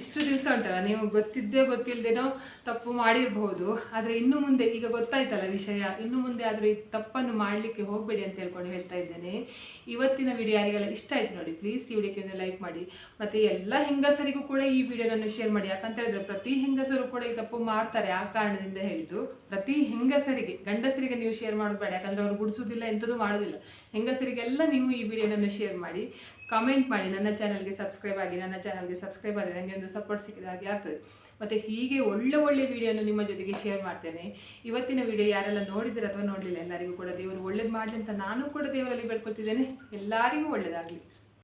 ಇಷ್ಟು ದಿವಸ ಉಂಟಲ್ಲ, ನೀವು ಗೊತ್ತಿದ್ದೇ ಗೊತ್ತಿಲ್ಲದೇನೋ ತಪ್ಪು ಮಾಡಿರಬಹುದು. ಆದರೆ ಇನ್ನು ಮುಂದೆ, ಈಗ ಗೊತ್ತಾಯ್ತಲ್ಲ ವಿಷಯ, ಇನ್ನು ಮುಂದೆ ಆದರೆ ತಪ್ಪನ್ನು ಮಾಡಲಿಕ್ಕೆ ಹೋಗಬೇಡಿ ಅಂತ ಹೇಳ್ಕೊಂಡು ಹೇಳ್ತಾ ಇದ್ದೇನೆ. ಇವತ್ತಿನ ವಿಡಿಯೋ ಯಾರಿಗೆಲ್ಲ ಇಷ್ಟ ಆಯ್ತು ನೋಡಿ ಪ್ಲೀಸ್ ಈ ವಿಡಿಯೋಕ್ಕೆ ಲೈಕ್ ಮಾಡಿ. ಮತ್ತು ಎಲ್ಲ ಹೆಂಗಸರಿಗೂ ಕೂಡ ಈ ವಿಡಿಯೋಗಳನ್ನು ಶೇರ್ ಮಾಡಿ. ಯಾಕಂತ ಹೇಳಿದ್ರೆ ಪ್ರತಿ ಹೆಂಗಸರು ಕೂಡ ಈ ತಪ್ಪು ಮಾಡ್ತಾರೆ ಆ ಕಾರಣದಿಂದ ಹೇಳಿದ್ದು. ಪ್ರತಿ ಹೆಂಗಸರಿಗೆ, ಗಂಡಸರಿಗೆ ನೀವು ಶೇರ್ ಮಾಡಬೇಡ. ಬೇಡ ಯಾಕಂದ್ರೆ ಅವರು ಗುಡಿಸೋದಿಲ್ಲ ಎಂಥದ್ದು ಮಾಡೋದಿಲ್ಲ. ಹೆಂಗಸರಿಗೆಲ್ಲ ನೀವು ಈ ವಿಡಿಯೋನನ್ನು ಶೇರ್ ಮಾಡಿ. ಕಮೆಂಟ್ ಮಾಡಿ. ನನ್ನ ಚಾನಲ್ಗೆ ಸಬ್ಸ್ಕ್ರೈಬ್ ಆಗಿ, ನನ್ನ ಚಾನಲ್ಗೆ ಸಬ್ಸ್ಕ್ರೈಬ್ ಆದರೆ ನನಗೆ ಒಂದು ಸಪೋರ್ಟ್ ಸಿಕ್ಕಿದ ಹಾಗೆ ಆಗ್ತದೆ. ಮತ್ತು ಹೀಗೆ ಒಳ್ಳೆ ಒಳ್ಳೆ ವಿಡಿಯೋನ ನಿಮ್ಮ ಜೊತೆಗೆ ಶೇರ್ ಮಾಡ್ತೇನೆ. ಇವತ್ತಿನ ವಿಡಿಯೋ ಯಾರೆಲ್ಲ ನೋಡಿದರೆ ಅಥವಾ ನೋಡಲಿಲ್ಲ, ಎಲ್ಲರಿಗೂ ಕೂಡ ದೇವರು ಒಳ್ಳೇದು ಮಾಡಲಿ ಅಂತ ನಾನು ಕೂಡ ದೇವರಲ್ಲಿ ಬೇಡ್ಕೊತಿದ್ದೇನೆ. ಎಲ್ಲರಿಗೂ ಒಳ್ಳೆಯದಾಗಲಿ